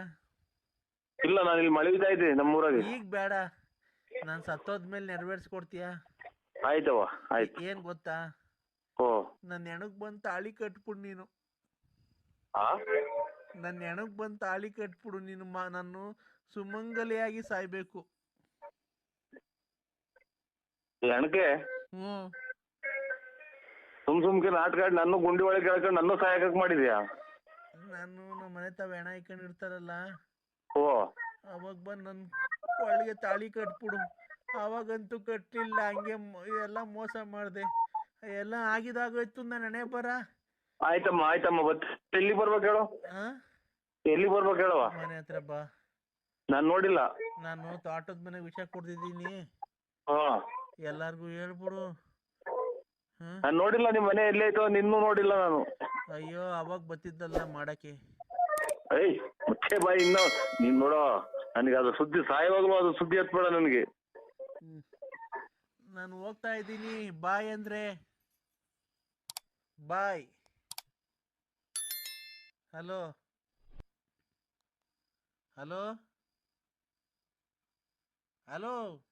ಇಲ್ಲ ನಾನು ಇಲ್ಲಿ ಮಳಿತಾ ಇದ್ದೆ ನಮ್ಮೂರಾಗ ಈಗ ಬೇಡ. ನಾನ್ ಸತ್ತೋದ್ಮೇಲೆ ನೆರವೇರ್ಸ್ಕೊಡ್ತೀಯಾ? ಆಯ್ತವ ಆಯ್ತು. ಏನ್ ಗೊತ್ತಾ? ಓ ನನ್ನ ಹೆಣಗ್ ಬಂದ್ ತಾಳಿ ಕಟ್ಬಿಡು ನೀನು. ಆ? ನನ್ನ ಹೆಣಕ್ ಬಂದ್ ತಾಳಿ ಕಟ್ಬಿಡು ನೀನು ಮಾ ನಾನು ಸುಮಂಗಲಿಯಾಗಿ ಸಾಯ್ಬೇಕು. ಹೆಣ್ಕೆ? ಹ್ಮ್ ಸುಮ್ ಸುಮ್ಕೆ ನಾಟಕ ನನ್ನ ಗುಂಡಿ ಒಳಗೆ ಕೇಳ್ಕೊಂಡು ನನ್ನ ಸಹಾಯಕ ಮಾಡಿದ್ಯಾ? ನಾನು ನಮ್ಮ ಮನೆ ತಾವ ಹೆಣ ಇಟ್ಕೊಂಡಿರ್ತಾರಲ್ಲ. ಓ ಅವಾಗ ಬಂದ್ ನನ್ ಒಳಗೆ ತಾಳಿ ಕಟ್ಬಿಡು. ಅವಾಗಂತೂ ಕಟ್ಟಿಲ್ಲ ಹಂಗೆ ಮ- ಎಲ್ಲ ಮೋಸ ಮಾಡ್ದೆ. ಎಲ್ಲ ಆಗಿದಾಗೋಯ್ತು ನನ್ನ ಹಣೆ ಬರ. ಆಯ್ತಮ್ಮ ಆಯ್ತಮ್ಮ ಬತ್ ಎಲ್ಲಿ ಬರ್ಬೇಕು ಹೇಳು? ಆ? ಎಲ್ಲಿ ಬರ್ಬೇಕು ಹೇಳುವ? ಮನೆ ಹತ್ರ ಬಾ. ನಾನ್ ನೋಡಿಲ್ಲ. ನಾನು ತೋಟದ ಮನೆಗೆ ವಿಷ ಕೊಡ್ತಿದ್ದೀನಿ ಹಾ. ಎಲ್ಲಾರ್ಗು ಹೇಳ್ಬಿಡು. ನಾನ್ ನೋಡಿಲ್ಲ ನಿಮ್ ಮನೆ ಎಲ್ಲೇ ಐತೋ ನಿನ್ನೂ ನೋಡಿಲ್ಲ ನಾನು. ಅಯ್ಯೋ ಅವಾಗ ಬತ್ತಿದ್ದಲ್ಲ ಮಾಡಕ್ಕೆ. ಏಯ್ ಮುಚ್ಚೆ ಬಾಯಿ ಇನ್ನು. ನೀನ್ ನೋಡೋ ನನಗೆ ಅದು ಸುದ್ದಿ ಸಾಯವಾಗ್ಲೂ ಅದು ಸುದ್ದಿ ಹತ್ಬೇಡ ನನಗೆ. ನಾನು ಹೋಗ್ತಾ ಇದ್ದೀನಿ. ಬಾಯ್ ಅಂದ್ರೆ? ಬಾಯ್. ಹಲೋ? ಹಲೋ? ಹಲೋ?